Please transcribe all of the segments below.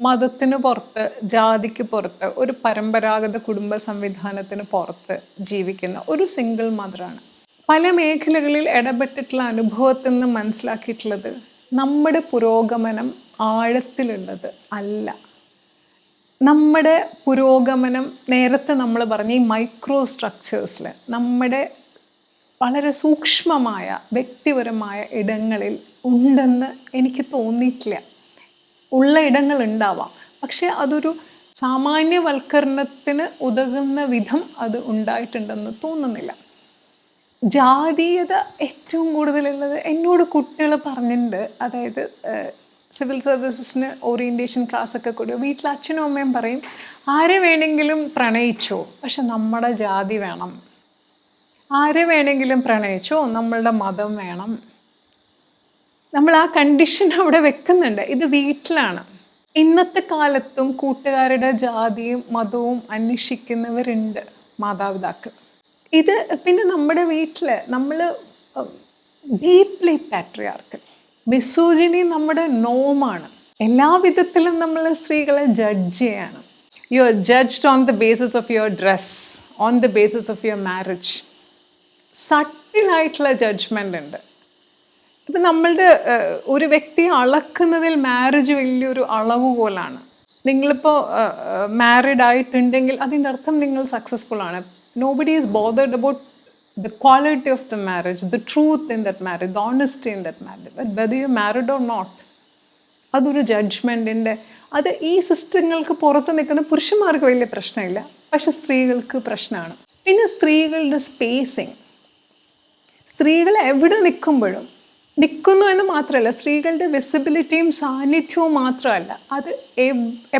മതത്തിന് പുറത്ത് ജാതിക്ക് പുറത്ത് ഒരു പരമ്പരാഗത കുടുംബ സംവിധാനത്തിന് പുറത്ത് ജീവിക്കുന്ന ഒരു സിംഗിൾ മദറാണ് പല മേഖലകളിൽ ഇടപെട്ടിട്ടുള്ള അനുഭവത്തിൽ നിന്ന് മനസ്സിലാക്കിയിട്ടുള്ളത് നമ്മുടെ പുരോഗമനം ആഴത്തിലുള്ളത് അല്ല. നമ്മുടെ പുരോഗമനം നേരത്തെ നമ്മൾ പറഞ്ഞ ഈ മൈക്രോ സ്ട്രക്ചേഴ്സിൽ നമ്മുടെ വളരെ സൂക്ഷ്മമായ വ്യക്തിപരമായ ഇടങ്ങളിൽ ഉണ്ടെന്ന് എനിക്ക് തോന്നിയിട്ടില്ല. ഉള്ള ഇടങ്ങൾ ഉണ്ടാവാം പക്ഷേ അതൊരു സാമാന്യവൽക്കരണത്തിന് ഉതകുന്ന വിധം അത് ഉണ്ടായിട്ടുണ്ടെന്ന് തോന്നുന്നില്ല. ജാതീയത ഏറ്റവും കൂടുതലുള്ളത് എന്നോട് കുട്ടികൾ പറഞ്ഞിട്ടുണ്ട്. അതായത് സിവിൽ സർവീസസിന് ഓറിയന്റേഷൻ ഒക്കെ കൊടുക്കും വീട്ടിൽ അച്ഛനും അമ്മയും പറയും ആരെ വേണമെങ്കിലും പ്രണയിച്ചോ? പക്ഷെ നമ്മുടെ ജാതി വേണം. ആരെ വേണമെങ്കിലും പ്രണയിച്ചോ? നമ്മളുടെ മതം വേണം. നമ്മൾ ആ കണ്ടീഷൻ അവിടെ വെക്കുന്നുണ്ട്. ഇത് വീട്ടിലാണ്. ഇന്നത്തെ കാലത്തും കൂട്ടുകാരുടെ ജാതിയും മതവും അന്വേഷിക്കുന്നവരുണ്ട് മാതാപിതാക്കൾ. ഇത് പിന്നെ നമ്മുടെ വീട്ടിൽ നമ്മൾ ഡീപ്ലി പാട്രിയാർക്കൽ മിസോജിനി നമ്മുടെ നോമാണ് എല്ലാ വിധത്തിലും നമ്മൾ സ്ത്രീകളെ ജഡ്ജ് ചെയ്യാണ്. You are judged on the basis of your dress on the basis of your marriage സട്ടിലായിട്ടുള്ള judgement ഉണ്ട്. ഇപ്പം നമ്മളുടെ ഒരു വ്യക്തിയെ അളക്കുന്നതിൽ മാരേജ് വലിയൊരു അളവ് പോലാണ് നിങ്ങളിപ്പോൾ മാരീഡ് ആയിട്ടുണ്ടെങ്കിൽ അതിന്റെ അർത്ഥം നിങ്ങൾ സക്സസ്ഫുൾ ആണ്. Nobody is bothered about the quality of the marriage the truth in that marriage the honesty in that marriage but whether you married or not അതൊരു ജഡ്ജ്മെന്റിന്റെ അത് ഈ സിസ്റ്റങ്ങൾക്ക് പുറത്ത് നിൽക്കുന്ന പുരുഷന്മാർക്ക് വലിയ പ്രശ്നമില്ല. പക്ഷെ സ്ത്രീകൾക്ക് പ്രശ്നമാണ്. പിന്നെ സ്ത്രീകളുടെ സ്പേസിങ് സ്ത്രീകൾ എവിടെ നിൽക്കുമ്പോഴും നിൽക്കുന്നു എന്ന് മാത്രമല്ല സ്ത്രീകളുടെ വിസിബിലിറ്റിയും സാന്നിധ്യവും മാത്രമല്ല അത്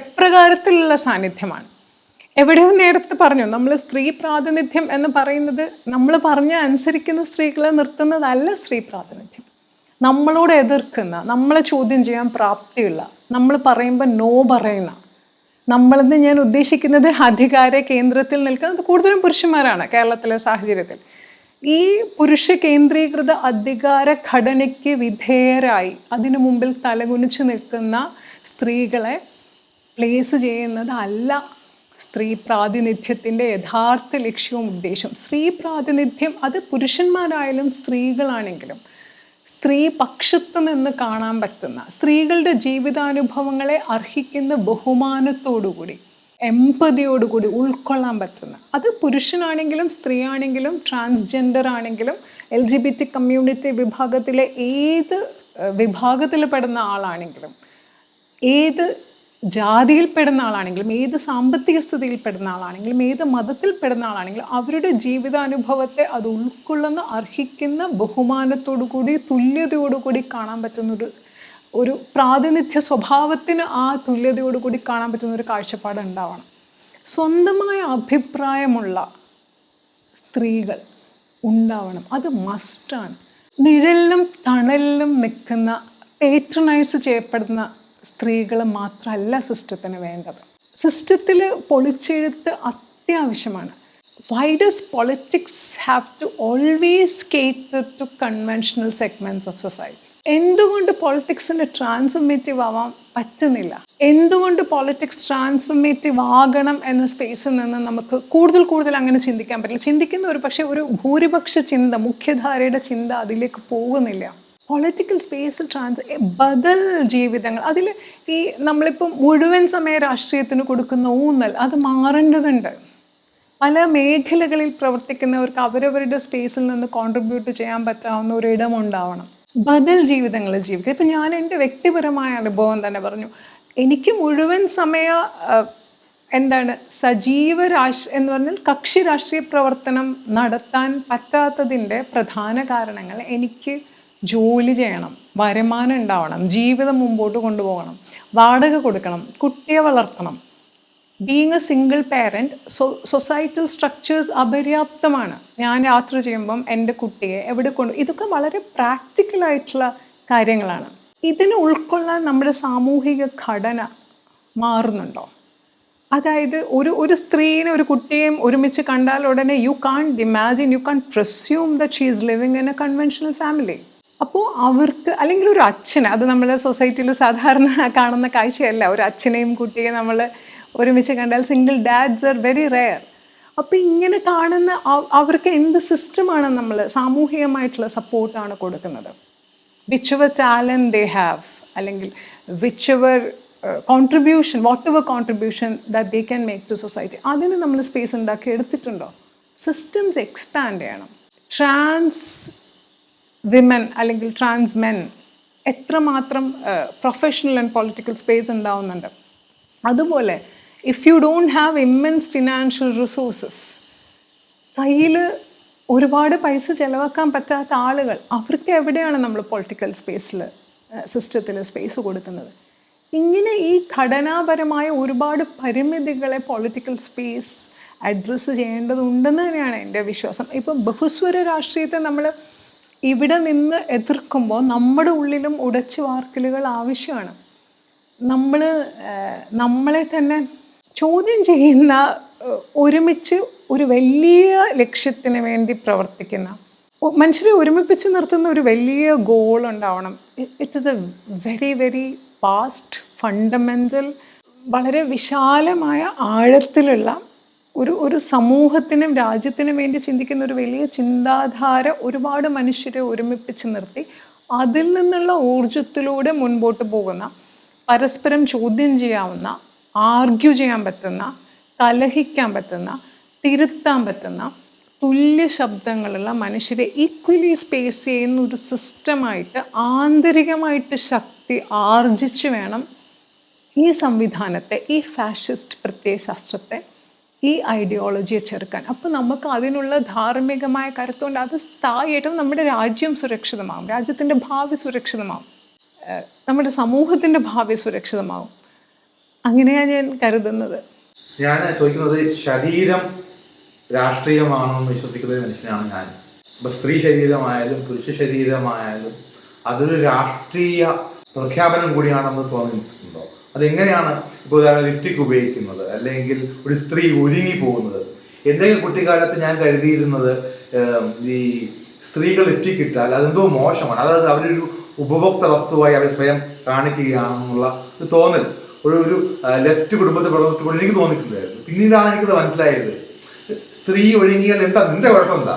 എപ്രകാരത്തിലുള്ള സാന്നിധ്യമാണ്. എവിടെയോ നേരത്തെ പറഞ്ഞു നമ്മൾ സ്ത്രീ പ്രാതിനിധ്യം എന്ന് പറയുന്നത് നമ്മൾ പറഞ്ഞ അനുസരിക്കുന്ന സ്ത്രീകളെ നിർത്തുന്നതല്ല സ്ത്രീ പ്രാതിനിധ്യം. നമ്മളോട് എതിർക്കുന്ന നമ്മളെ ചോദ്യം ചെയ്യാൻ പ്രാപ്തിയുള്ള നമ്മൾ പറയുമ്പോൾ നോ പറയുന്ന നമ്മളെന്ന് ഞാൻ ഉദ്ദേശിക്കുന്നത് അധികാര കേന്ദ്രത്തിൽ നിൽക്കുന്നത് കൂടുതലും പുരുഷന്മാരാണ് കേരളത്തിലെ സാഹചര്യത്തിൽ. ഈ പുരുഷ കേന്ദ്രീകൃത അധികാര ഘടനയ്ക്ക് വിധേയരായി അതിനു മുമ്പിൽ തലകുനിച്ചു നിൽക്കുന്ന സ്ത്രീകളെ പ്ലേസ് ചെയ്യുന്നതല്ല സ്ത്രീ പ്രാതിനിധ്യത്തിന്റെ യഥാർത്ഥ ലക്ഷ്യവും ഉദ്ദേശവും. സ്ത്രീ പ്രാതിനിധ്യം അത് പുരുഷന്മാരായാലും സ്ത്രീകളാണെങ്കിലും സ്ത്രീ പക്ഷത്ത് നിന്ന് കാണാൻ പറ്റുന്ന സ്ത്രീകളുടെ ജീവിതാനുഭവങ്ങളെ അർഹിക്കുന്ന ബഹുമാനത്തോടുകൂടി എമ്പതിയോടുകൂടി ഉൾക്കൊള്ളാൻ പറ്റുന്ന. അത് പുരുഷനാണെങ്കിലും സ്ത്രീയാണെങ്കിലും ട്രാൻസ്ജെൻഡർ ആണെങ്കിലും L G B T community വിഭാഗത്തിലെ ഏത് വിഭാഗത്തിൽ പെടുന്ന ആളാണെങ്കിലും ഏത് ജാതിയിൽ പെടുന്ന ആളാണെങ്കിലും ഏത് സാമ്പത്തിക സ്ഥിതിയിൽ പെടുന്ന ആളാണെങ്കിലും ഏത് മതത്തിൽ പെടുന്ന ആളാണെങ്കിലും അവരുടെ ജീവിതാനുഭവത്തെ അത് ഉൾക്കൊള്ളുന്ന അർഹിക്കുന്ന ബഹുമാനത്തോടു കൂടി തുല്യതയോടുകൂടി കാണാൻ പറ്റുന്ന ഒരു പ്രാതിനിധ്യ സ്വഭാവത്തിന് ആ തുല്യതയോടുകൂടി കാണാൻ പറ്റുന്ന ഒരു കാഴ്ചപ്പാട് ഉണ്ടാവണം. സ്വന്തമായ അഭിപ്രായമുള്ള സ്ത്രീകൾ ഉണ്ടാവണം. അത് മസ്റ്റാണ് നിഴലിലും തണലിലും നിൽക്കുന്ന പേട്രണൈസ് ചെയ്യപ്പെടുന്ന സ്ത്രീകൾ മാത്രമല്ല സിസ്റ്റത്തിന് വേണ്ടത്. സിസ്റ്റത്തിൽ പൊളിച്ചെഴുത്ത് അത്യാവശ്യമാണ്. Why does politics have to always cater to conventional segments of society എന്തുകൊണ്ട് പൊളിറ്റിക്സിന് ട്രാൻസ്ഫോർമേറ്റീവ് ആവാൻ പറ്റുന്നില്ല? എന്തുകൊണ്ട് പൊളിറ്റിക്സ് ട്രാൻസ്ഫോർമേറ്റീവ് ആകണം എന്ന സ്പേസിൽ നിന്ന് നമുക്ക് കൂടുതൽ കൂടുതൽ അങ്ങനെ ചിന്തിക്കാൻ പറ്റില്ല. ചിന്തിക്കുന്ന ഒരു പക്ഷേ ഒരു ഭൂരിപക്ഷ ചിന്ത മുഖ്യധാരയുടെ ചിന്ത അതിലേക്ക് പോകുന്നില്ല. പൊളിറ്റിക്കൽ സ്പേസിൽ ട്രാൻസ് ബദൽ ജീവിതങ്ങൾ അതിൽ ഈ നമ്മളിപ്പം മുഴുവൻ സമയ രാഷ്ട്രീയത്തിന് കൊടുക്കുന്ന ഊന്നൽ അത് മാറേണ്ടതുണ്ട്. പല മേഖലകളിൽ പ്രവർത്തിക്കുന്നവർക്ക് അവരവരുടെ സ്പേസിൽ നിന്ന് കോൺട്രിബ്യൂട്ട് ചെയ്യാൻ പറ്റാവുന്ന ഒരു ഇടമുണ്ടാവണം ബദൽ ജീവിതങ്ങൾ ജീവിക്കുക. ഇപ്പം ഞാൻ എന്റെ വ്യക്തിപരമായ അനുഭവം തന്നെ പറഞ്ഞു. എനിക്ക് മുഴുവൻ സമയ എന്താണ് സജീവ രാഷ് എന്ന് പറഞ്ഞാൽ കക്ഷി രാഷ്ട്രീയ പ്രവർത്തനം നടത്താൻ പറ്റാത്തതിന്റെ പ്രധാന കാരണങ്ങൾ എനിക്ക് ജോലി ചെയ്യണം വരുമാനം ഉണ്ടാവണം ജീവിതം മുമ്പോട്ട് കൊണ്ടുപോകണം വാടക കൊടുക്കണം കുട്ടിയെ വളർത്തണം being a single parent so societal structures അപര്യാപ്തമാണ്. ഞാൻ യാത്ര ചെയ്യുമ്പം എന്റെ കുട്ടിയെ എവിടെ കൊണ്ട് ഇതൊക്കെ വളരെ പ്രാക്ടിക്കലായിട്ടുള്ള കാര്യങ്ങളാണ്. ഇതിനെ ഉൾക്കൊള്ളാൻ നമ്മുടെ സാമൂഹിക ഘടന മാറുന്നുണ്ടോ? അതായത് ഒരു ഒരു സ്ത്രീനെ ഒരു കുട്ടിയെയും ഒരുമിച്ച് കണ്ടാൽ ഉടനെ you can imagine you can presume the she is living in a conventional family അപ്പോൾ അവർക്ക് അല്ലെങ്കിൽ ഒരു അച്ഛന് അത് നമ്മൾ സൊസൈറ്റിയിൽ സാധാരണ കാണുന്ന കാഴ്ചയല്ല. ഒരു അച്ഛനെയും കുട്ടിയെ നമ്മൾ ഒരുമിച്ച് കണ്ടാൽ single dads are very rare അപ്പോൾ ഇങ്ങനെ കാണുന്ന അവ- അവർക്ക് എന്ത് സിസ്റ്റമാണ് നമ്മൾ സാമൂഹികമായിട്ടുള്ള സപ്പോർട്ടാണ് കൊടുക്കുന്നത്? Which ever talent they have അല്ലെങ്കിൽ whichever contribution whatever contribution that they can make to society അതിന് നമ്മൾ സ്പേസ് ഉണ്ടാക്കി എടുത്തിട്ടുണ്ടോ? സിസ്റ്റംസ് എക്സ്പാൻഡ് ചെയ്യണം. ട്രാൻസ് വിമൻ അല്ലെങ്കിൽ ട്രാൻസ് മെൻ എത്രമാത്രം പ്രൊഫഷണൽ ആൻഡ് പൊളിറ്റിക്കൽ സ്പേസ് ഉണ്ടാവുന്നുണ്ട്? അതുപോലെ if you don't have immense financial resources കയ്യിൽ ഒരുപാട് പൈസ ചിലവാക്കാൻ പറ്റാത്ത ആളുകൾ അവർക്ക് എവിടെയാണ് നമ്മൾ പൊളിറ്റിക്കൽ സ്പേസിൽ സിസ്റ്റത്തിൽ സ്പേസ് കൊടുക്കുന്നത്? ഇങ്ങനെ ഈ ഘടനാപരമായ ഒരുപാട് പരിമിതികളെ പൊളിറ്റിക്കൽ സ്പേസ് അഡ്രസ്സ് ചെയ്യേണ്ടതുണ്ടെന്ന് തന്നെയാണ് എന്റെ വിശ്വാസം. ഇപ്പം ബഹുസ്വര രാഷ്ട്രീയത്തെ നമ്മൾ ഇവിടെ നിന്ന് എതിർക്കുമ്പോൾ നമ്മുടെ ഉള്ളിലും ഉടച്ചു വാർക്കലുകൾ ആവശ്യമാണ്. നമ്മൾ നമ്മളെ തന്നെ ചോദ്യം ചെയ്യുന്ന ഒരുമിച്ച് ഒരു വലിയ ലക്ഷ്യത്തിന് വേണ്ടി പ്രവർത്തിക്കുന്ന മനുഷ്യരെ ഒരുമിപ്പിച്ച് നിർത്തുന്ന ഒരു വലിയ ഗോൾ ഉണ്ടാവണം. It is a very very vast fundamental വളരെ വിശാലമായ ആഴത്തിലുള്ള ഒരു ഒരു സമൂഹത്തിനും രാജ്യത്തിനും വേണ്ടി ചിന്തിക്കുന്ന ഒരു വലിയ ചിന്താധാര ഒരുപാട് മനുഷ്യരെ ഒരുമിപ്പിച്ച് നിർത്തി അതിൽ നിന്നുള്ള ഊർജത്തിലൂടെ മുൻപോട്ട് പോകുന്ന പരസ്പരം ചോദ്യം ചെയ്യാവുന്ന ആർഗ്യൂ ചെയ്യാൻ പറ്റുന്ന കലഹിക്കാൻ പറ്റുന്ന തിരുത്താൻ പറ്റുന്ന തുല്യ ശബ്ദങ്ങളുള്ള മനുഷ്യരെ ഈക്വലി സ്പേസ് ചെയ്യുന്ന ഒരു സിസ്റ്റമായിട്ട് ആന്തരികമായിട്ട് ശക്തി ആർജിച്ചു വേണം ഈ സംവിധാനത്തെ ഈ ഫാഷിസ്റ്റ് പ്രത്യയശാസ്ത്രത്തെ ഈ ഐഡിയോളജിയെ ചെറുക്കാൻ. അപ്പോൾ നമുക്ക് അതിനുള്ള ധാർമ്മികമായ കരുത്തുകൊണ്ട് അത് സ്ഥായിയായിട്ടും നമ്മുടെ രാജ്യം സുരക്ഷിതമാകും രാജ്യത്തിന്റെ ഭാവി സുരക്ഷിതമാകും നമ്മുടെ സമൂഹത്തിന്റെ ഭാവി സുരക്ഷിതമാകും അങ്ങനെയാണ് ഞാൻ കരുതുന്നത്. ഞാൻ ചോദിക്കുന്നത് ശരീരം രാഷ്ട്രീയമാണോ എന്ന് വിശ്വസിക്കുന്ന ഒരു മനുഷ്യനാണ് ഞാൻ. ഇപ്പൊ സ്ത്രീ ശരീരമായാലും പുരുഷ ശരീരമായാലും അതൊരു രാഷ്ട്രീയ പ്രഖ്യാപനം കൂടിയാണെന്ന് തോന്നിയിട്ടുണ്ടോ? അതെങ്ങനെയാണ് ഇപ്പോൾ ഉദാഹരണം ലിപ്സ്റ്റിക് ഉപയോഗിക്കുന്നത് അല്ലെങ്കിൽ ഒരു സ്ത്രീ ഒരുങ്ങി പോകുന്നത്? എന്റെയൊക്കെ കുട്ടിക്കാലത്ത് ഞാൻ കരുതിയിരുന്നത് ഈ സ്ത്രീകൾ ലിപ്സ്റ്റിക് ഇട്ടാൽ അതെന്തോ മോശമാണ്. അതായത് അവരൊരു ഉപഭോക്ത വസ്തുവായി അവർ സ്വയം കാണിക്കുകയാണെന്നുള്ള ഒരു തോന്നൽ. ഒരു ഒരു ലെഫ്റ്റ് കുടുംബത്തിൽ വളർന്നപ്പോൾ എനിക്ക് തോന്നിയിട്ടുണ്ടായിരുന്നു. പിന്നീടാണ് എനിക്കത് മനസ്സിലായത്. സ്ത്രീ ഒഴുങ്ങിയാൽ എന്താ നിന്റെ കുഴപ്പം എന്താ?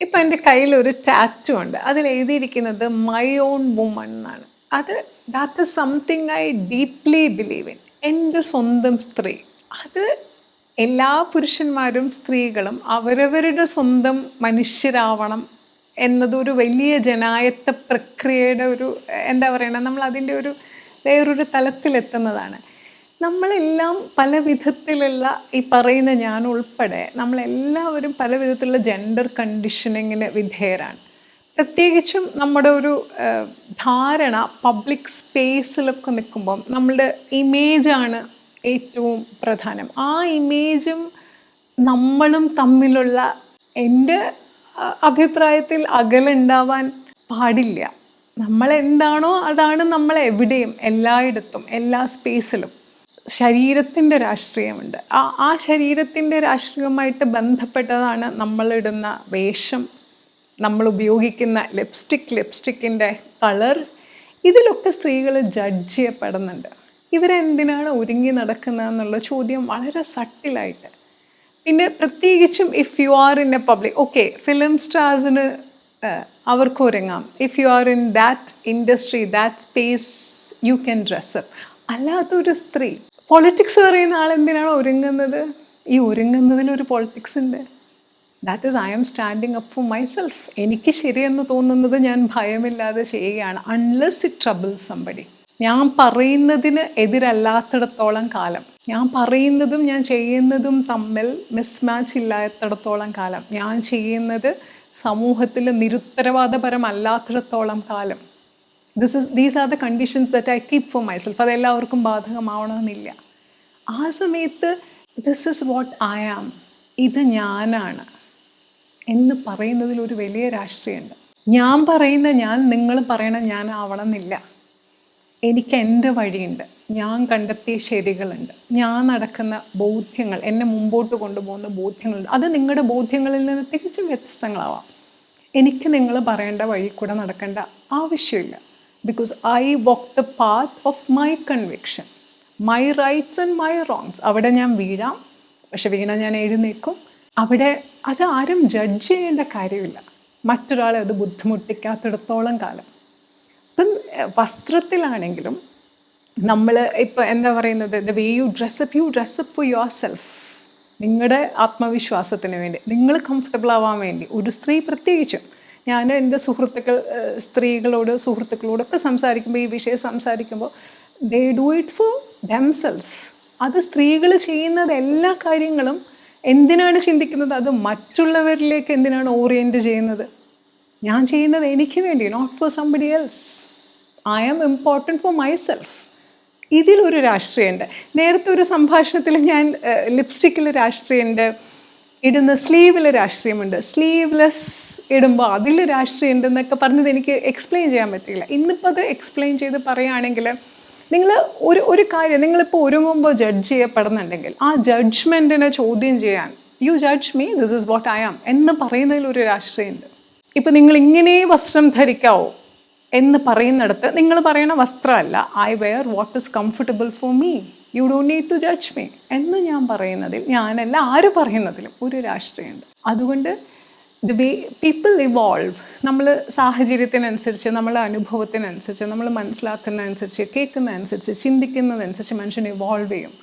ഇപ്പം എന്റെ കയ്യിൽ ഒരു ടാറ്റു ഉണ്ട്. അതിൽ എഴുതിയിരിക്കുന്നത് മൈ ഓൺ വുമൺ എന്നാണ്. അത് that is something I deeply believe in എന്റെ സ്വന്തം സ്ത്രീ. അത് എല്ലാ പുരുഷന്മാരും സ്ത്രീകളും അവരവരുടെ സ്വന്തം മനുഷ്യരാവണം എന്നതൊരു വലിയ ജനായത്ത പ്രക്രിയയുടെ ഒരു എന്താ പറയണത് നമ്മൾ അതിന്റെ ഒരു വേറൊരു തലത്തിലെത്തുന്നതാണ്. നമ്മളെല്ലാം പല വിധത്തിലുള്ള ഈ പറയുന്ന ഞാൻ ഉൾപ്പെടെ നമ്മളെല്ലാവരും പല വിധത്തിലുള്ള ജെൻഡർ കണ്ടീഷനിങ്ങിന് വിധേയരാണ്. പ്രത്യേകിച്ചും നമ്മുടെ ഒരു ധാരണ പബ്ലിക് സ്പേസിലൊക്കെ നിൽക്കുമ്പം നമ്മളുടെ ഇമേജാണ് ഏറ്റവും പ്രധാനം. ആ ഇമേജും നമ്മളും തമ്മിലുള്ള എന്റെ അഭിപ്രായത്തിൽ അകലുണ്ടാവാൻ പാടില്ല. നമ്മൾ എന്താണോ അതാണ് നമ്മൾ എവിടെയും എല്ലായിടത്തും എല്ലാ സ്പേസിലും ശരീരത്തിന്റെ രാഷ്ട്രീയമുണ്ട്. ആ ആ ശരീരത്തിന്റെ രാഷ്ട്രീയവുമായിട്ട് ബന്ധപ്പെട്ടതാണ് നമ്മളിടുന്ന വേഷം നമ്മൾ ഉപയോഗിക്കുന്ന ലിപ്സ്റ്റിക് ലിപ്സ്റ്റിക്കിന്റെ കളർ. ഇതിലൊക്കെ സ്ത്രീകൾ ജഡ്ജ് ചെയ്യപ്പെടുന്നുണ്ട്. ഇവരെന്തിനാണ് ഒരുങ്ങി നടക്കുന്നതെന്നുള്ള ചോദ്യം വളരെ സട്ടിലായിട്ട്. പിന്നെ പ്രത്യേകിച്ചും if you are in a public okay film സ്റ്റാർസിന് അവർക്ക് ഒരുങ്ങാം. If you are in that industry that space you can dress up അല്ലാത്തൊരു സ്ത്രീ പൊളിറ്റിക്സ് പറയുന്ന ആളെന്തിനാണ് ഒരുങ്ങുന്നത്? ഈ ഒരുങ്ങുന്നതിലൊരു പൊളിറ്റിക്സ് ഉണ്ട്. That is I'm standing up for myself എനിക്ക് ശരിയെന്ന് തോന്നുന്നത് ഞാൻ ഭയമില്ലാതെ ചെയ്യുകയാണ് അൺലെസ് ഇറ്റ് ട്രബിൾ സംബടി ഞാൻ പറയുന്നതിന് എതിരല്ലാത്തിടത്തോളം കാലം. ഞാൻ പറയുന്നതും ഞാൻ ചെയ്യുന്നതും തമ്മിൽ മിസ്മാച്ച് ഇല്ലാത്തിടത്തോളം കാലം. ഞാൻ ചെയ്യുന്നത് സമൂഹത്തിൽ നിരുത്തരവാദപരമല്ലാത്തിടത്തോളം കാലം. This is these are the conditions that I keep for myself അത് എല്ലാവർക്കും ബാധകമാവണമെന്നില്ല. ആ സമയത്ത് this is what I am ഇത് ഞാനാണ്. എന്ന് പറയുന്നതിൽ ഒരു വലിയ രാഷ്ട്രീയമുണ്ട്. ഞാൻ പറയുന്ന ഞാൻ നിങ്ങൾ പറയണ ഞാൻ ആവണമെന്നില്ല. എനിക്ക് എന്റെ വഴിയുണ്ട്. ഞാൻ കണ്ടെത്തിയ ശരികളുണ്ട്. ഞാൻ നടക്കുന്ന ബോധ്യങ്ങൾ എന്നെ മുമ്പോട്ട് കൊണ്ടുപോകുന്ന ബോധ്യങ്ങളുണ്ട്. അത് നിങ്ങളുടെ ബോധ്യങ്ങളിൽ നിന്ന് തികച്ചും വ്യത്യസ്തങ്ങളാവാം. എനിക്ക് നിങ്ങൾ പറയേണ്ട വഴി കൂടെ നടക്കേണ്ട ആവശ്യമില്ല. Because I walk the path of my conviction my rights and my wrongs അവിടെ ഞാൻ വീഴാം. പക്ഷെ വീണ ഞാൻ എഴുന്നേക്കും അവിടെ അത് ആരും ജഡ്ജ് ചെയ്യേണ്ട കാര്യമില്ല. മറ്റൊരാളെ അത് ബുദ്ധിമുട്ടിക്കാത്തിടത്തോളം കാലം. ഇപ്പം വസ്ത്രത്തിലാണെങ്കിലും നമ്മൾ ഇപ്പം എന്താ പറയുന്നത്? The way you dress up you dress up for yourself നിങ്ങളുടെ ആത്മവിശ്വാസത്തിന് വേണ്ടി നിങ്ങൾ കംഫർട്ടബിൾ ആവാൻ വേണ്ടി. ഒരു സ്ത്രീ പ്രത്യേകിച്ചും ഞാൻ എന്റെ സുഹൃത്തുക്കൾ സ്ത്രീകളോട് സുഹൃത്തുക്കളോടൊക്കെ സംസാരിക്കുമ്പോൾ ഈ വിഷയം സംസാരിക്കുമ്പോൾ they do it for themselves അത് സ്ത്രീകൾ ചെയ്യുന്നത് എല്ലാ കാര്യങ്ങളും എന്തിനാണ് ചിന്തിക്കുന്നത്? അത് മറ്റുള്ളവരിലേക്ക് എന്തിനാണ് ഓറിയന്റ് ചെയ്യുന്നത്? ഞാൻ ചെയ്യുന്നത് എനിക്ക് വേണ്ടി not for somebody else I am important for myself ഇതിലൊരു രാഷ്ട്രീയമുണ്ട്. നേരത്തെ ഒരു സംഭാഷണത്തിൽ ഞാൻ ലിപ്സ്റ്റിക്കിൽ രാഷ്ട്രീയമുണ്ട് ഇടുന്ന സ്ലീവിൽ രാഷ്ട്രീയമുണ്ട്. സ്ലീവ്ലെസ് ഇടുമ്പോൾ അതിൽ രാഷ്ട്രീയമുണ്ട് എന്നൊക്കെ പറഞ്ഞത് എനിക്ക് എക്സ്പ്ലെയിൻ ചെയ്യാൻ പറ്റില്ല ഇന്നിപ്പോൾ അത് എക്സ്പ്ലെയിൻ ചെയ്ത് പറയുകയാണെങ്കിൽ നിങ്ങൾ ഒരു ഒരു കാര്യം നിങ്ങളിപ്പോൾ ഒരുങ്ങുമ്പോൾ ജഡ്ജ് ചെയ്യപ്പെടുന്നുണ്ടെങ്കിൽ ആ ജഡ്ജ്മെന്റിനെ ചോദ്യം ചെയ്യാൻ you judge me this is what I am എന്ന് പറയുന്നതിൽ ഒരു രാഷ്ട്രീയമുണ്ട്. ഇപ്പം നിങ്ങൾ ഇങ്ങനെ വസ്ത്രം ധരിക്കാവോ എന്ന് പറയുന്നിടത്ത് നിങ്ങൾ പറയണ വസ്ത്രമല്ല I wear what is comfortable for me you do need to judge me എന്ന് ഞാൻ പറയുന്നതിൽ ഞാനല്ല ആര് പറയുന്നതിലും ഒരു രാഷ്ട്രീയമുണ്ട്. അതുകൊണ്ട് ദ വേ പീപ്പിൾ ഇവോൾവ് നമ്മൾ സാഹചര്യത്തിനനുസരിച്ച് നമ്മളെ അനുഭവത്തിനനുസരിച്ച് നമ്മൾ മനസ്സിലാക്കുന്നതനുസരിച്ച് കേൾക്കുന്നതനുസരിച്ച് ചിന്തിക്കുന്നതനുസരിച്ച് മനുഷ്യൻ ഇവോൾവ് ചെയ്യും.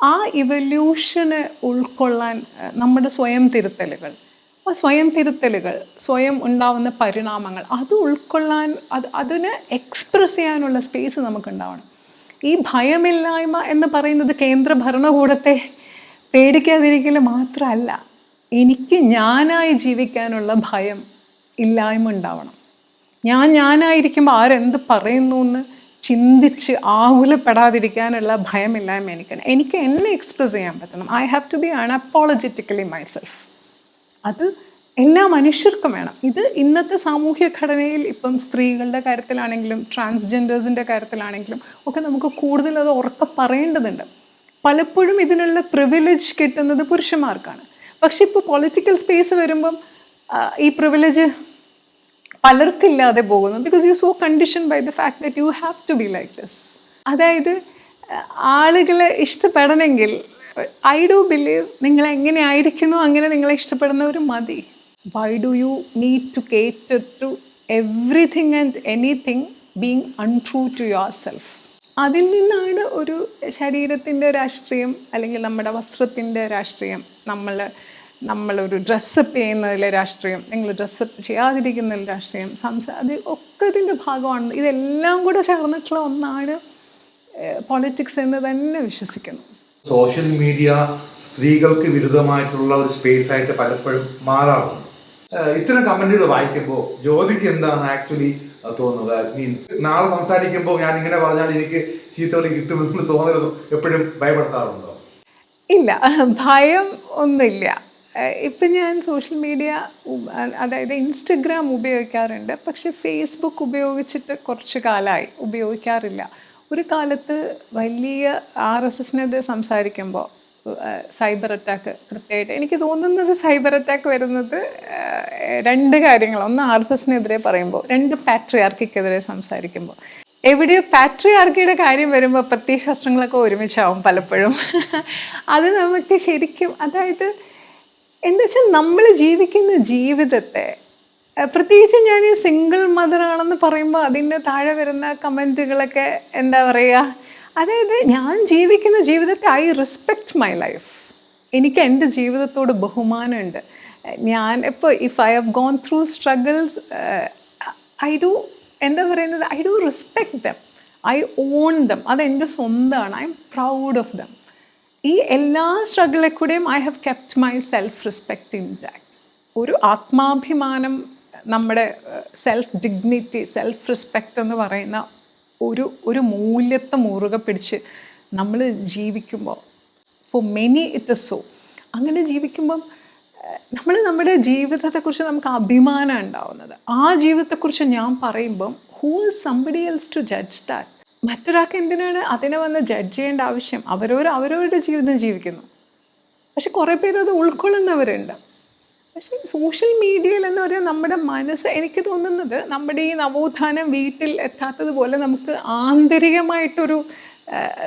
ആ ഇവല്യൂഷന് ഉൾക്കൊള്ളാൻ നമ്മുടെ സ്വയം തിരുത്തലുകൾ ആ സ്വയം തിരുത്തലുകൾ സ്വയം ഉണ്ടാവുന്ന പരിണാമങ്ങൾ അത് ഉൾക്കൊള്ളാൻ അത് അതിന് എക്സ്പ്രസ് ചെയ്യാനുള്ള സ്പേസ് നമുക്കുണ്ടാവണം. ഈ ഭയമില്ലായ്മ എന്ന് പറയുന്നത് കേന്ദ്ര ഭരണകൂടത്തെ പേടിക്കാതിരിക്കൽ മാത്രമല്ല എനിക്ക് ഞാനായി ജീവിക്കാനുള്ള ഭയം ഇല്ലായ്മ ഉണ്ടാവണം. ഞാൻ ഞാനായിരിക്കുമ്പോൾ ആരെന്ത് പറയുന്നു എന്ന് ചിന്തിച്ച് ആകുലപ്പെടാതിരിക്കാനുള്ള ഭയമില്ലായ്മ എനിക്കാണ് എനിക്ക് എന്നെ എക്സ്പ്രസ് ചെയ്യാൻ പറ്റണം. I have to be unapologetically myself അത് എല്ലാ മനുഷ്യർക്കും വേണം. ഇത് ഇന്നത്തെ സാമൂഹ്യ ഘടനയിൽ ഇപ്പം സ്ത്രീകളുടെ കാര്യത്തിലാണെങ്കിലും ട്രാൻസ്ജെൻഡേഴ്സിന്റെ കാര്യത്തിലാണെങ്കിലും ഒക്കെ നമുക്ക് കൂടുതൽ അത് ഉറക്കെ പറയേണ്ടതുണ്ട്. പലപ്പോഴും ഇതിനുള്ള പ്രിവിലേജ് കിട്ടുന്നത് പുരുഷന്മാർക്കാണ്. പക്ഷെ ഇപ്പോൾ പൊളിറ്റിക്കൽ സ്പേസ് വരുമ്പം ഈ പ്രിവിലേജ് പലർക്കില്ലാതെ പോകുന്നു. Because you so condition by the fact that you have to be like this അതായത് ആളുകളെ ഇഷ്ടപ്പെടണമെങ്കിൽ ഐ ഡു ബിലീവ് നിങ്ങൾ എങ്ങനെ ആയിരിക്കുന്നു അങ്ങനെ നിങ്ങളെ ഇഷ്ടപ്പെടുന്നവർ മതി. Why do you need to cater to everything and anything being untrue to yourself അതിൽ നിന്നാണ് ഒരു ശരീരത്തിന്റെ രാഷ്ട്രീയം അല്ലെങ്കിൽ നമ്മുടെ വസ്ത്രത്തിന്റെ രാഷ്ട്രീയം നമ്മൾ നമ്മളൊരു ഡ്രസ്സപ്പ് ചെയ്യുന്നതിലെ രാഷ്ട്രീയം നിങ്ങൾ ഡ്രസ്സപ്പ് ചെയ്യാതിരിക്കുന്നതിൽ രാഷ്ട്രീയം സംസാ അത് ഒക്കെ ഇതിന്റെ ഭാഗമാണ്. ഇതെല്ലാം കൂടെ ചേർന്നിട്ടുള്ള ഒന്നാണ് പൊളിറ്റിക്സ് എന്ന് തന്നെ വിശ്വസിക്കുന്നു. സോഷ്യൽ മീഡിയ സ്ത്രീകൾക്ക് വിരുദ്ധമായിട്ടുള്ള ഒരു സ്പേസ് ആയിട്ട് പലപ്പോഴും മാറാറുണ്ട്. ഇത്തരം കമന്റുകൾ വായിക്കുമ്പോൾ ജ്യോതിക്ക് എന്താണ് ആക്ച്വലി തോന്നുന്നത്? മീൻസ് നാളെ സംസാരിക്കുമ്പോൾ ഞാൻ ഇങ്ങനെ പറഞ്ഞാൽ എനിക്ക് ചീത്തവിളി കിട്ടുമെന്ന് തോന്നരുത് എപ്പോഴും ഭയപ്പെടുത്താറുണ്ടോ? ഇല്ല ഭയം ഒന്നുമില്ല. ഇപ്പം ഞാൻ സോഷ്യൽ മീഡിയ അതായത് ഇൻസ്റ്റഗ്രാം ഉപയോഗിക്കാറുണ്ട്. പക്ഷെ ഫേസ്ബുക്ക് ഉപയോഗിച്ചിട്ട് കുറച്ച് കാലമായി ഉപയോഗിക്കാറില്ല. ഒരു കാലത്ത് വലിയ ആർ എസ് എസിനെതിരെ സംസാരിക്കുമ്പോൾ സൈബർ അറ്റാക്ക് കൃത്യമായിട്ട് എനിക്ക് തോന്നുന്നത് സൈബർ അറ്റാക്ക് വരുന്നത് രണ്ട് കാര്യങ്ങൾ. ഒന്ന് ആർ എസ് എസിനെതിരെ പറയുമ്പോൾ രണ്ട് പാട്രിയാർക്കിക്കെതിരെ സംസാരിക്കുമ്പോൾ എവിടെ പാട്രിയാർക്കിയുടെ കാര്യം വരുമ്പോൾ പ്രത്യയശാസ്ത്രങ്ങളൊക്കെ ഒരുമിച്ചാവും പലപ്പോഴും. അത് നമുക്ക് ശരിക്കും അതായത് എന്താ വെച്ചാൽ നമ്മൾ ജീവിക്കുന്ന ജീവിതത്തെ പ്രത്യേകിച്ച് ഞാൻ സിംഗിൾ മദർ ആണെന്ന് പറയുമ്പോൾ അതിന്റെ താഴെ വരുന്ന കമന്റുകളൊക്കെ എന്താ പറയുക അതായത് ഞാൻ ജീവിക്കുന്ന ജീവിതത്തെ ഐ റെസ്പെക്റ്റ് മൈ ലൈഫ്. എനിക്ക് എന്റെ ജീവിതത്തോട് ബഹുമാനമുണ്ട്. ഞാൻ ഇപ്പോൾ if I have gone through struggles I do എന്താ പറയുന്നത്? I do respect them I own them അതെന്റെ സ്വന്തമാണ്. I'm proud of them ഈ എല്ലാ സ്ട്രഗിളെ കൂടെയും I have kept my self respect that ഒരു ആത്മാഭിമാനം നമ്മുടെ സെൽഫ് ഡിഗ്നിറ്റി സെൽഫ് റെസ്പെക്റ്റ് എന്ന് പറയുന്ന ഒരു ഒരു മൂല്യത്തെ മുറുകെ പിടിച്ച് നമ്മൾ ജീവിക്കുമ്പോൾ for many it is so അങ്ങനെ ജീവിക്കുമ്പം നമ്മൾ നമ്മുടെ ജീവിതത്തെക്കുറിച്ച് നമുക്ക് അഭിമാനം ഉണ്ടാവുന്നത്. ആ ജീവിതത്തെക്കുറിച്ച് ഞാൻ പറയുമ്പം who is somebody else to judge that മറ്റൊരാൾക്ക് എന്തിനാണ് അതിനെ വന്ന് ജഡ്ജ് ചെയ്യേണ്ട ആവശ്യം? അവരവർ അവരവരുടെ ജീവിതം ജീവിക്കുന്നു. പക്ഷെ കുറേ പേര് അത് ഉൾക്കൊള്ളുന്നവരുണ്ട്. പക്ഷേ സോഷ്യൽ മീഡിയയിൽ എന്ന് പറഞ്ഞാൽ നമ്മുടെ മനസ്സ് എനിക്ക് തോന്നുന്നത് നമ്മുടെ ഈ നവോത്ഥാനം വീട്ടിൽ എത്താത്തതുപോലെ നമുക്ക് ആന്തരികമായിട്ടൊരു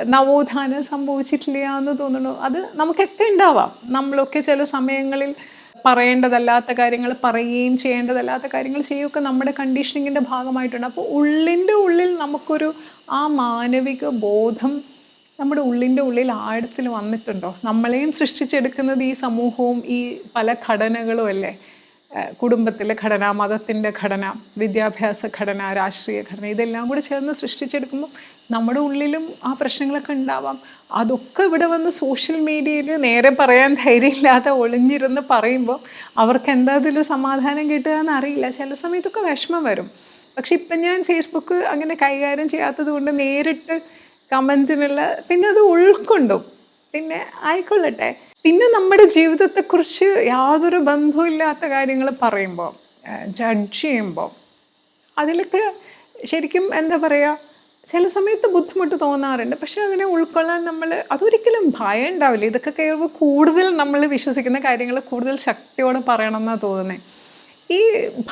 നവോത്ഥാനം സംഭവിച്ചിട്ടില്ല എന്ന് തോന്നുന്നു. അത് നമുക്കൊക്കെ ഉണ്ടാവാം. നമ്മളൊക്കെ ചില സമയങ്ങളിൽ പറയേണ്ടതല്ലാത്ത കാര്യങ്ങൾ പറയുകയും ചെയ്യേണ്ടതല്ലാത്ത കാര്യങ്ങൾ ചെയ്യുകയൊക്കെ നമ്മുടെ കണ്ടീഷനിങ്ങിന്റെ ഭാഗമായിട്ടുണ്ട്. അപ്പോൾ ഉള്ളിന്റെ ഉള്ളിൽ നമുക്കൊരു ആ മാനവിക ബോധം നമ്മുടെ ഉള്ളിന്റെ ഉള്ളിൽ ആഴത്തിൽ വന്നിട്ടുണ്ടോ? നമ്മളെയും സൃഷ്ടിച്ചെടുക്കുന്നത് ഈ സമൂഹവും ഈ പല ഘടനകളും അല്ലേ? കുടുംബത്തിലെ ഘടന മതത്തിന്റെ ഘടന വിദ്യാഭ്യാസ ഘടന രാഷ്ട്രീയ ഘടന ഇതെല്ലാം കൂടി ചേർന്ന് സൃഷ്ടിച്ചെടുക്കുമ്പോൾ നമ്മുടെ ഉള്ളിലും ആ പ്രശ്നങ്ങളൊക്കെ ഉണ്ടാവാം. അതൊക്കെ ഇവിടെ വന്ന് സോഷ്യൽ മീഡിയയിൽ നേരെ പറയാൻ ധൈര്യമില്ലാതെ ഒളിഞ്ഞിരുന്ന് പറയുമ്പോൾ അവർക്ക് എന്താ അതിൽ സമാധാനം കിട്ടുക എന്നറിയില്ല ചില സമയത്തൊക്കെ വിഷമം വരും. പക്ഷെ ഇപ്പം ഞാൻ ഫേസ്ബുക്ക് അങ്ങനെ കൈകാര്യം ചെയ്യാത്തത് കൊണ്ട് നേരിട്ട് കമന്റിനുള്ള പിന്നെ അത് ഉൾക്കൊണ്ടും. പിന്നെ ആയിക്കൊള്ളട്ടെ. പിന്നെ നമ്മുടെ ജീവിതത്തെക്കുറിച്ച് യാതൊരു ബന്ധവുമില്ലാത്ത കാര്യങ്ങൾ പറയുമ്പോൾ ജഡ്ജ് ചെയ്യുമ്പോൾ അതിലൊക്കെ ശരിക്കും എന്താ പറയുക ചില സമയത്ത് ബുദ്ധിമുട്ട് തോന്നാറുണ്ട്. പക്ഷെ അതിനെ ഉൾക്കൊള്ളാൻ നമ്മൾ അതൊരിക്കലും ഭയം ഉണ്ടാവില്ല ഇതൊക്കെ കയറുമ്പോൾ കൂടുതൽ നമ്മൾ വിശ്വസിക്കുന്ന കാര്യങ്ങൾ കൂടുതൽ ശക്തിയോടെ പറയണം എന്നാണ് തോന്നുന്നത് ഈ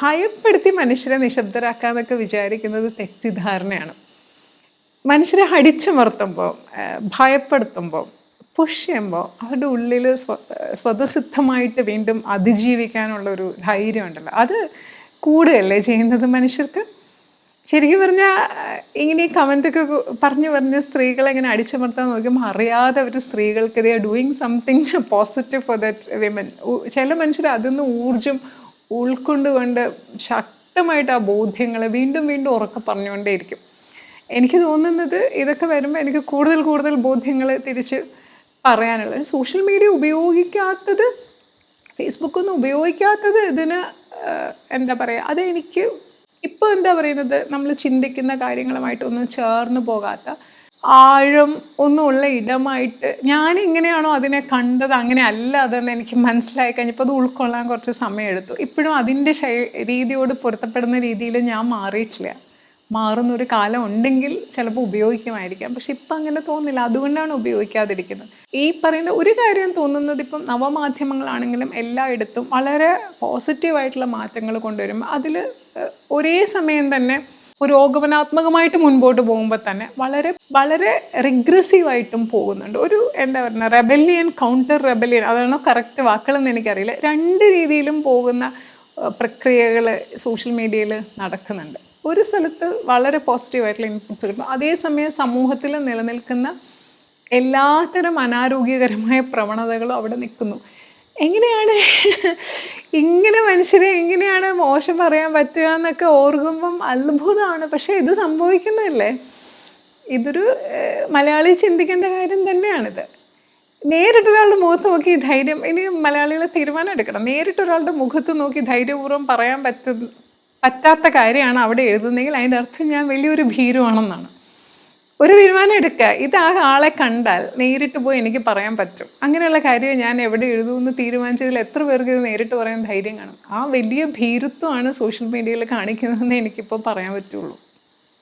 ഭയപ്പെടുത്തി മനുഷ്യരെ നിശബ്ദരാക്കാന്നൊക്കെ വിചാരിക്കുന്നത് തെറ്റിദ്ധാരണയാണ്. മനുഷ്യരെ അടിച്ചമർത്തുമ്പോൾ ഭയപ്പെടുത്തുമ്പോൾ പുഷ് ചെയ്യുമ്പോൾ അവരുടെ ഉള്ളിൽ സ്വ സ്വതസിദ്ധമായിട്ട് വീണ്ടും അതിജീവിക്കാനുള്ള ഒരു ധൈര്യം ഉണ്ടല്ലോ അത് കൂടുകയല്ലേ ചെയ്യുന്നത് മനുഷ്യർക്ക്? ശരിക്കും പറഞ്ഞാൽ ഇങ്ങനെ ഈ കമന്റൊക്കെ പറഞ്ഞു പറഞ്ഞ് സ്ത്രീകളെ ഇങ്ങനെ അടിച്ചമർത്താൻ നോക്കുമ്പോൾ അറിയാതെ അവർ സ്ത്രീകൾക്ക് they doing something positive for that women ചില മനുഷ്യർ അതിന്ന് ഊർജം ഉൾക്കൊണ്ടുകൊണ്ട് ശക്തമായിട്ട് ആ ബോധ്യങ്ങളെ വീണ്ടും വീണ്ടും ഉറക്കെ പറഞ്ഞുകൊണ്ടേയിരിക്കും. എനിക്ക് തോന്നുന്നത് ഇതൊക്കെ വരുമ്പോൾ എനിക്ക് കൂടുതൽ കൂടുതൽ ബോധ്യങ്ങൾ തിരിച്ച് പറയാനുള്ളത്. സോഷ്യൽ മീഡിയ ഉപയോഗിക്കാത്തത് ഫേസ്ബുക്കൊന്നും ഉപയോഗിക്കാത്തത് ഇതിന് എന്താ പറയുക അതെനിക്ക് ഇപ്പോൾ എന്താ പറയുന്നത്? നമ്മൾ ചിന്തിക്കുന്ന കാര്യങ്ങളുമായിട്ടൊന്നും ചേർന്ന് പോകാത്ത ആഴം ഒന്നുമുള്ള ഇടമായിട്ട് ഞാൻ എങ്ങനെയാണോ അതിനെ കണ്ടത്? അങ്ങനെ അല്ല അതെന്ന് എനിക്ക് മനസ്സിലായി കഴിഞ്ഞപ്പോൾ അത് ഉൾക്കൊള്ളാൻ കുറച്ച് സമയമെടുത്തു. ഇപ്പോഴും അതിന്റെ രീതിയോട് പൊരുത്തപ്പെടുന്ന രീതിയിൽ ഞാൻ മാറിയിട്ടില്ല. മാറുന്ന ഒരു കാലം ഉണ്ടെങ്കിൽ ചിലപ്പോൾ ഉപയോഗിക്കുമായിരിക്കാം. പക്ഷെ ഇപ്പം അങ്ങനെ തോന്നുന്നില്ല. അതുകൊണ്ടാണ് ഉപയോഗിക്കാതിരിക്കുന്നത്. ഈ പറയുന്ന ഒരു കാര്യം തോന്നുന്നത് ഇപ്പം നവമാധ്യമങ്ങളാണെങ്കിലും എല്ലായിടത്തും വളരെ പോസിറ്റീവായിട്ടുള്ള മാറ്റങ്ങൾ കൊണ്ടുവരുമ്പോൾ അതിൽ ഒരേ സമയം തന്നെ പുരോഗമനാത്മകമായിട്ട് മുൻപോട്ട് പോകുമ്പോൾ തന്നെ വളരെ വളരെ റിഗ്രസീവായിട്ടും പോകുന്നുണ്ട്. ഒരു എന്താ പറയുക റെബല്യൻ കൗണ്ടർ റെബല്യൻ അതാണോ കറക്റ്റ് വാക്കുകളെന്ന് എനിക്കറിയില്ല. രണ്ട് രീതിയിലും പോകുന്ന പ്രക്രിയകൾ സോഷ്യൽ മീഡിയയിൽ നടക്കുന്നുണ്ട്. ഒരു സ്ഥലത്ത് വളരെ പോസിറ്റീവായിട്ടുള്ള ഇൻപുട്സ് കിട്ടും അതേസമയം സമൂഹത്തിൽ നിലനിൽക്കുന്ന എല്ലാത്തരം അനാരോഗ്യകരമായ പ്രവണതകളും അവിടെ നിൽക്കുന്നു. എങ്ങനെയാണ് ഇങ്ങനെ മനുഷ്യരെ എങ്ങനെയാണ് മോശം പറയാൻ പറ്റുക എന്നൊക്കെ ഓർക്കുമ്പം അത്ഭുതമാണ്. പക്ഷേ ഇത് സംഭവിക്കുന്നതല്ലേ? ഇതൊരു മലയാളി ചിന്തിക്കേണ്ട കാര്യം തന്നെയാണിത്. നേരിട്ട് ഒരാളുടെ മുഖത്ത് നോക്കി ധൈര്യം ഇനി മലയാളികളെ തീരുമാനം എടുക്കണം. നേരിട്ട് ഒരാളുടെ മുഖത്ത് നോക്കി ധൈര്യപൂർവം പറയാൻ പറ്റുന്ന പറ്റാത്ത കാര്യമാണ് അവിടെ എഴുതുന്നതെങ്കിൽ അതിന്റെ അർത്ഥം ഞാൻ വലിയൊരു ഭീരുവാണെന്നാണ്. ഒരു തീരുമാനം എടുക്കുക. ഇത് ആ ആളെ കണ്ടാൽ നേരിട്ട് പോയി എനിക്ക് പറയാൻ പറ്റും. അങ്ങനെയുള്ള കാര്യം ഞാൻ എവിടെ എഴുതുമെന്ന് തീരുമാനിച്ചതിൽ എത്ര പേർക്ക് ഇത് നേരിട്ട് പറയാൻ ധൈര്യം കാണും? ആ വലിയ ഭീരുത്വമാണ് സോഷ്യൽ മീഡിയയിൽ കാണിക്കുന്നതെന്ന് എനിക്കിപ്പോൾ പറയാൻ പറ്റുള്ളൂ.